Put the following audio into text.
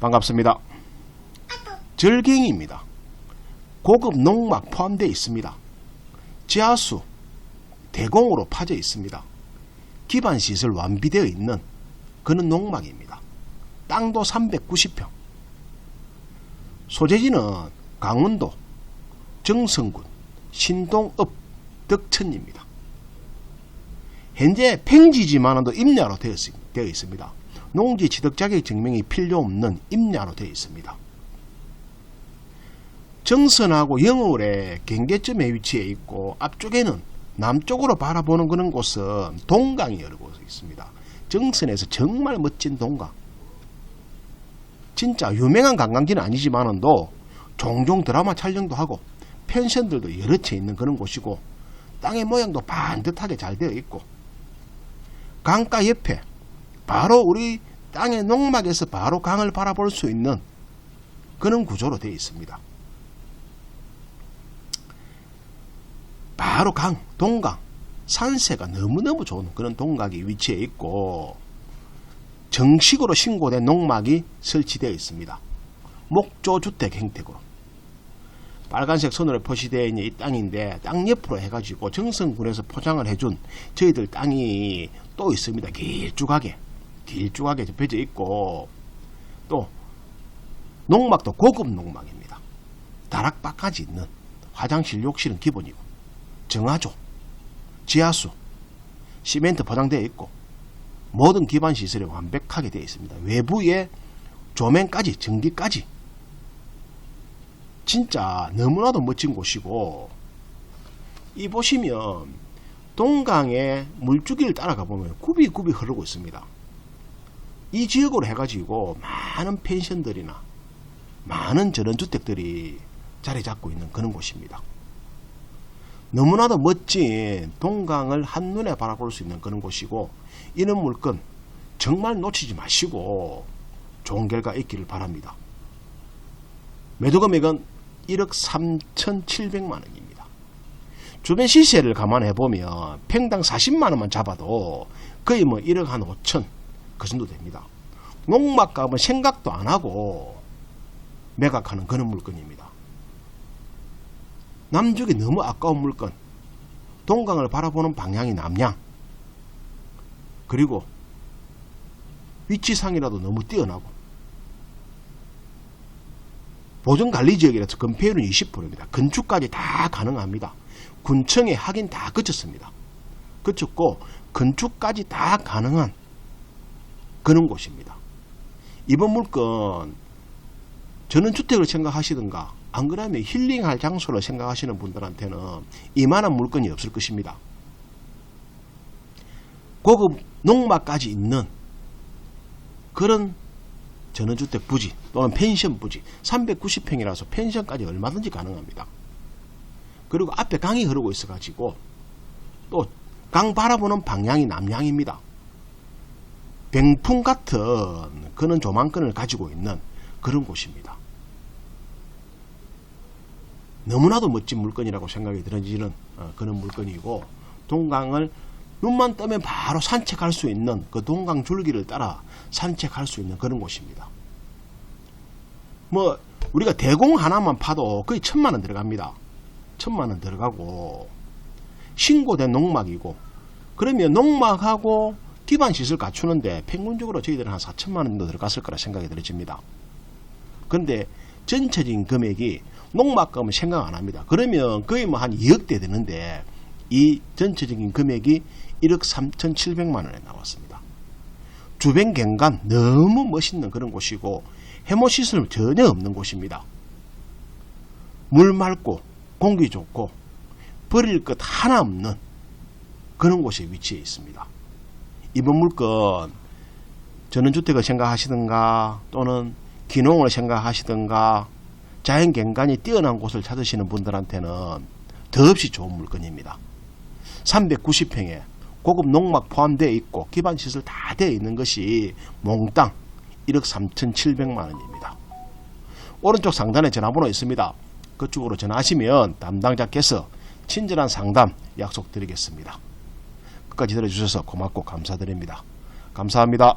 반갑습니다. 절갱입니다. 고급 농막 포함되어 있습니다. 지하수, 대공으로 파져 있습니다. 기반 시설 완비되어 있는 그런 농막입니다. 땅도 390평. 소재지는 강원도 정성군 신동읍 덕천입니다. 현재 팽지지만도 임야로 되어 있습니다. 농지 취득 자격 증명이 필요 없는 임야로 되어 있습니다. 정선하고 영월의 경계점에 위치해 있고 앞쪽에는 남쪽으로 바라보는 그런 곳은 동강이 여러 곳 있습니다. 정선에서 정말 멋진 동강. 진짜 유명한 관광지는 아니지만은도 종종 드라마 촬영도 하고 펜션들도 여러 채 있는 그런 곳이고 땅의 모양도 반듯하게 잘 되어 있고 강가 옆에 바로 우리 땅의 농막에서 바로 강을 바라볼 수 있는 그런 구조로 되어 있습니다. 바로 강, 동강, 산세가 너무너무 좋은 그런 동각이 위치해 있고 정식으로 신고된 농막이 설치되어 있습니다. 목조주택 형태로 빨간색 선으로 표시되어 있는 이 땅인데 땅 옆으로 해가지고 정성군에서 포장을 해준 저희들 땅이 또 있습니다. 길쭉하게 길쭉하게 접혀져 있고 또 농막도 고급 농막입니다. 다락방까지 있는 화장실 욕실은 기본이고 정화조, 지하수, 시멘트 포장되어 있고 모든 기반 시설이 완벽하게 되어 있습니다. 외부에 조명까지 전기까지 진짜 너무나도 멋진 곳이고 이 보시면 동강의 물줄기를 따라가 보면 굽이굽이 흐르고 있습니다. 이 지역으로 해가지고 많은 펜션들이나 많은 전원주택들이 자리 잡고 있는 그런 곳입니다. 너무나도 멋진 동강을 한눈에 바라볼 수 있는 그런 곳이고 이런 물건 정말 놓치지 마시고 좋은 결과 있기를 바랍니다. 매도 금액은 1억 3,700만 원입니다. 주변 시세를 감안해 보면 평당 40만 원만 잡아도 거의 뭐 1억 한 5천 그 정도 됩니다. 농막값은 생각도 안 하고 매각하는 그런 물건입니다. 남쪽이 너무 아까운 물건 동강을 바라보는 방향이 남양 그리고 위치상이라도 너무 뛰어나고 보존관리지역이라서 건폐율은 20%입니다. 건축까지 다 가능합니다. 군청에 확인 다 거쳤습니다. 거쳤고 건축까지 다 가능한 그런 곳입니다. 이번 물건 전원주택을 생각하시든가 안 그러면 힐링할 장소로 생각하시는 분들한테는 이만한 물건이 없을 것입니다. 고급 농막까지 있는 그런 전원주택 부지 또는 펜션 부지 390평이라서 펜션까지 얼마든지 가능합니다. 그리고 앞에 강이 흐르고 있어 가지고 또 강 바라보는 방향이 남향입니다. 병풍 같은 그런 조망권을 가지고 있는 그런 곳입니다. 너무나도 멋진 물건이라고 생각이 들어지는 어, 그런 물건이고 동강을 눈만 뜨면 바로 산책할 수 있는 그 동강 줄기를 따라 산책할 수 있는 그런 곳입니다. 뭐 우리가 대공 하나만 파도 거의 천만 원 들어갑니다. 천만 원 들어가고 신고된 농막이고 그러면 농막하고 기반 시설 갖추는데 평균적으로 저희들은 한 4천만 원 정도 들어갔을 거라 생각이 들어집니다. 그런데 전체적인 금액이 농막감은 생각 안 합니다. 그러면 거의 뭐 한 2억대 되는데 이 전체적인 금액이 1억 3,700만 원에 나왔습니다. 주변 경관 너무 멋있는 그런 곳이고 해모 시설 전혀 없는 곳입니다. 물 맑고 공기 좋고 버릴 것 하나 없는 그런 곳에 위치해 있습니다. 이번 물건 전원주택을 생각하시든가 또는 기농을 생각하시든가 자연 경관이 뛰어난 곳을 찾으시는 분들한테는 더없이 좋은 물건입니다. 390평에 고급 농막 포함되어 있고 기반 시설 다 되어 있는 것이 몽땅 1억 3,700만 원입니다. 오른쪽 상단에 전화번호 있습니다. 그쪽으로 전화하시면 담당자께서 친절한 상담 약속드리겠습니다. 끝까지 들어주셔서 고맙고 감사드립니다. 감사합니다.